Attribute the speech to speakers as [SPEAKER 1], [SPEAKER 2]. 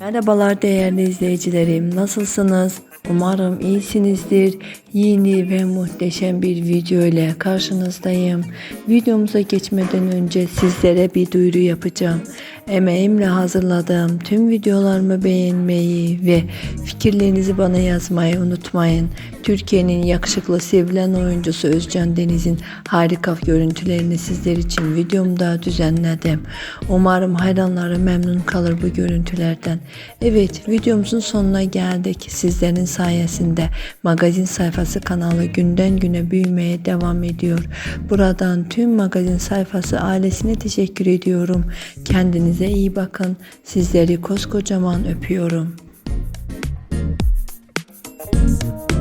[SPEAKER 1] Merhabalar değerli izleyicilerim. Nasılsınız? Umarım iyisinizdir. Yeni ve muhteşem bir video ile karşınızdayım. Videomuza geçmeden önce sizlere bir duyuru yapacağım. Emeğimle hazırladığım tüm videolarımı beğenmeyi ve fikirlerinizi bana yazmayı unutmayın. Türkiye'nin yakışıklı sevilen oyuncusu Özcan Deniz'in harika görüntülerini sizler için videomda düzenledim. Umarım hayranları memnun kalır bu görüntülerden. Evet videomuzun sonuna geldik. Sizlerin sayesinde magazin sayfası kanalı günden güne büyümeye devam ediyor. Buradan tüm magazin sayfası ailesine teşekkür ediyorum. Kendinize Kendinize iyi bakın. Sizleri koskocaman öpüyorum. Müzik